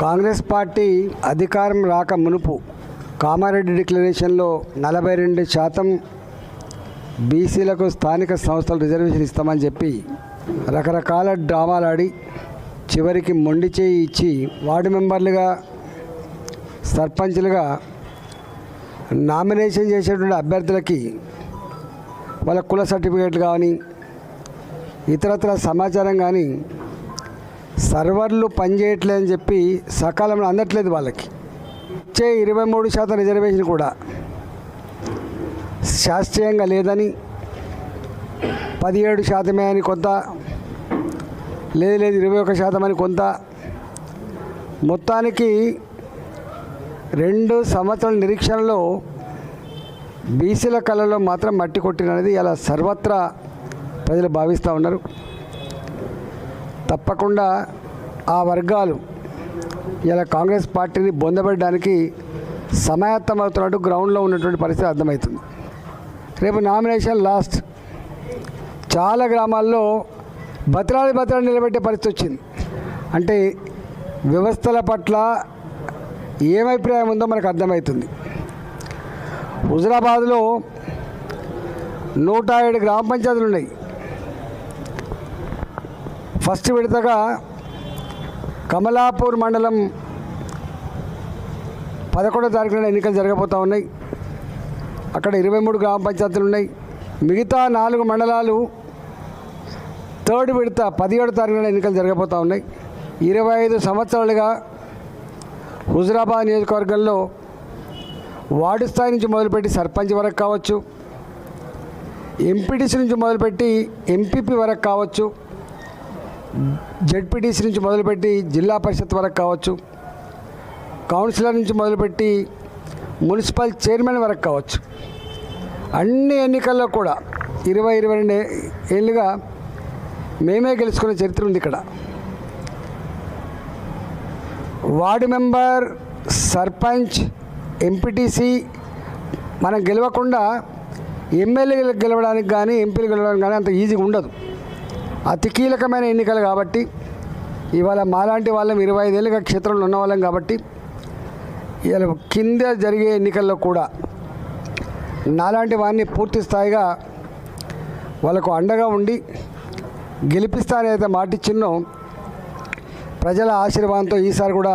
Congress party అధికారం రాక మునుపు కామారెడ్డి డిక్లరేషన్లో నలభై రెండు శాతం బీసీలకు స్థానిక సంస్థలు రిజర్వేషన్ ఇస్తామని చెప్పి రకరకాల డ్రామాలాడి చివరికి మొండి చేయి ఇచ్చి వార్డు మెంబర్లుగా సర్పంచ్లుగా నామినేషన్ చేసేటువంటి అభ్యర్థులకి వాళ్ళ కుల సర్టిఫికేట్లు కానీ ఇతరత్ర సమాచారం కానీ సర్వర్లు పనిచేయట్లేదని చెప్పి సకాలంలో అందట్లేదు వాళ్ళకి. ఇచ్చే ఇరవై మూడు శాతం రిజర్వేషన్ కూడా శాస్త్రీయంగా లేదని పదిహేడు శాతమే అని కొంత లేదు లేదు ఇరవై ఒక శాతం అని కొంత. మొత్తానికి రెండు సంవత్సరాల నిరీక్షణలో బీసీల కళలో మాత్రం మట్టి కొట్టినది ఇలా సర్వత్రా ప్రజలు భావిస్తూ ఉన్నారు. తప్పకుండా ఆ వర్గాలు ఇలా కాంగ్రెస్ పార్టీని బొందబెట్టడానికి సమాయత్తమవుతున్నట్టు గ్రౌండ్లో ఉన్నటువంటి పరిస్థితి అర్థమవుతుంది. రేపు నామినేషన్ లాస్ట్. చాలా గ్రామాల్లో బతరాలి బతరాలు నిలబెట్టే పరిస్థితి వచ్చింది. అంటే వ్యవస్థల పట్ల ఏం అభిప్రాయం ఉందో మనకు అర్థమవుతుంది. హుజరాబాద్లో నూట ఏడు గ్రామ పంచాయతీలు ఉన్నాయి. ఫస్ట్ విడతగా కమలాపూర్ మండలం పదకొండో తారీఖున ఎన్నికలు జరగబోతూ ఉన్నాయి. అక్కడ ఇరవై మూడు గ్రామ పంచాయతీలు ఉన్నాయి. మిగతా నాలుగు మండలాలు థర్డ్ విడత పదిహేడు తారీఖున ఎన్నికలు జరగబోతూ ఉన్నాయి. ఇరవై ఐదు సంవత్సరాలుగా హుజరాబాద్ నియోజకవర్గంలో వార్డు స్థాయి నుంచి మొదలుపెట్టి సర్పంచ్ వరకు కావచ్చు ఎంపీటీసీ నుంచి మొదలుపెట్టి ఎంపీపీ వరకు కావచ్చు జడ్పీటీసీ నుంచి మొదలుపెట్టి జిల్లా పరిషత్ వరకు కావచ్చు కౌన్సిలర్ నుంచి మొదలుపెట్టి మున్సిపల్ చైర్మన్ వరకు కావచ్చు. అన్ని ఎన్నికల్లో కూడా ఇరవై ఇరవై రెండు ఏళ్ళుగా మేమే గెలుచుకునే చరిత్ర ఉంది ఇక్కడ. వార్డు మెంబర్ సర్పంచ్ ఎంపీటీసీ మనం గెలవకుండా ఎమ్మెల్యేలు గెలవడానికి కానీ ఎంపీలు గెలవడానికి కానీ అంత ఈజీగా ఉండదు. అతి కీలకమైన ఎన్నికలు కాబట్టి ఇవాళ మాలాంటి వాళ్ళం ఇరవై ఐదేళ్ళుగా క్షేత్రంలో ఉన్న వాళ్ళం కాబట్టి ఇవాళ కింద జరిగే ఎన్నికల్లో కూడా నాలాంటి వారిని పూర్తి స్థాయిగా వాళ్ళకు అండగా ఉండి గెలిపిస్తానైతే మాటిచ్చిన్నో ప్రజల ఆశీర్వాదంతో ఈసారి కూడా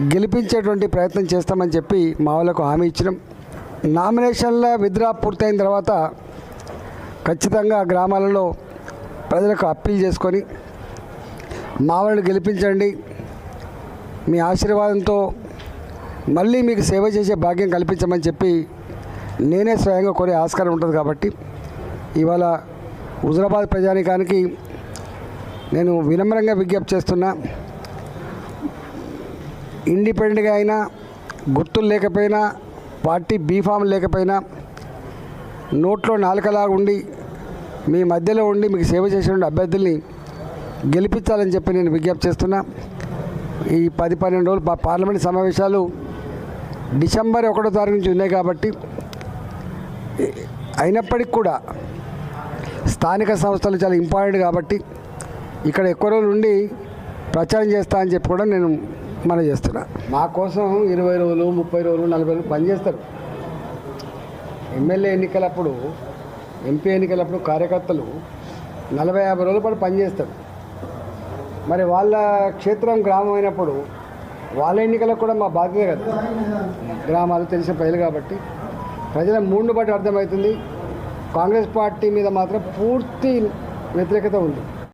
గెలిపించేటువంటి ప్రయత్నం చేస్తామని చెప్పి మా వాళ్ళకు హామీ ఇచ్చినాం. నామినేషన్ల విద్రా పూర్తయిన తర్వాత ఖచ్చితంగా గ్రామాలలో ప్రజలకు అప్పీల్ చేసుకొని మా వాళ్ళని గెలిపించండి. మీ ఆశీర్వాదంతో మళ్ళీ మీకు సేవ చేసే భాగ్యం కల్పించమని చెప్పి నేనే స్వయంగా కోరే ఆస్కారం ఉంటుంది కాబట్టి ఇవాళ హుజరాబాద్ ప్రజానికానికి నేను వినమ్రంగా విజ్ఞప్తి చేస్తున్నా. ఇండిపెండెంట్గా అయినా గుర్తులు లేకపోయినా పార్టీ బీఫామ్ లేకపోయినా నోట్లో నాలుకలాగా ఉండి మీ మధ్యలో ఉండి మీకు సేవ చేసిన అభ్యర్థుల్ని గెలిపించాలని చెప్పి నేను విజ్ఞప్తి చేస్తున్నా. ఈ పది పన్నెండు రోజులు పార్లమెంట్ సమావేశాలు డిసెంబర్ ఒకటో తారీఖు నుంచి ఉన్నాయి కాబట్టి అయినప్పటికీ కూడా స్థానిక సంస్థలు చాలా ఇంపార్టెంట్ కాబట్టి ఇక్కడ ఎక్కువ రోజులు ఉండి ప్రచారం చేస్తా అని చెప్పి కూడా నేను మనం చేస్తున్నా. మా కోసం ఇరవై రోజులు ముప్పై రోజులు నలభై రోజులు పనిచేస్తారు ఎమ్మెల్యే ఎన్నికలప్పుడు ఎంపీ ఎన్నికలప్పుడు కార్యకర్తలు నలభై యాభై రోజుల పాటు పనిచేస్తారు మరి వాళ్ళ క్షేత్రం గ్రామం అయినప్పుడు వాళ్ళ ఎన్నికలకు కూడా మా బాధ్యత కదా. గ్రామాలు తెలిసిన ప్రజలు కాబట్టి. ప్రజల మూడును బట్టి అర్థమవుతుంది. కాంగ్రెస్ పార్టీ మీద మాత్రం పూర్తి వ్యతిరేకత ఉంది.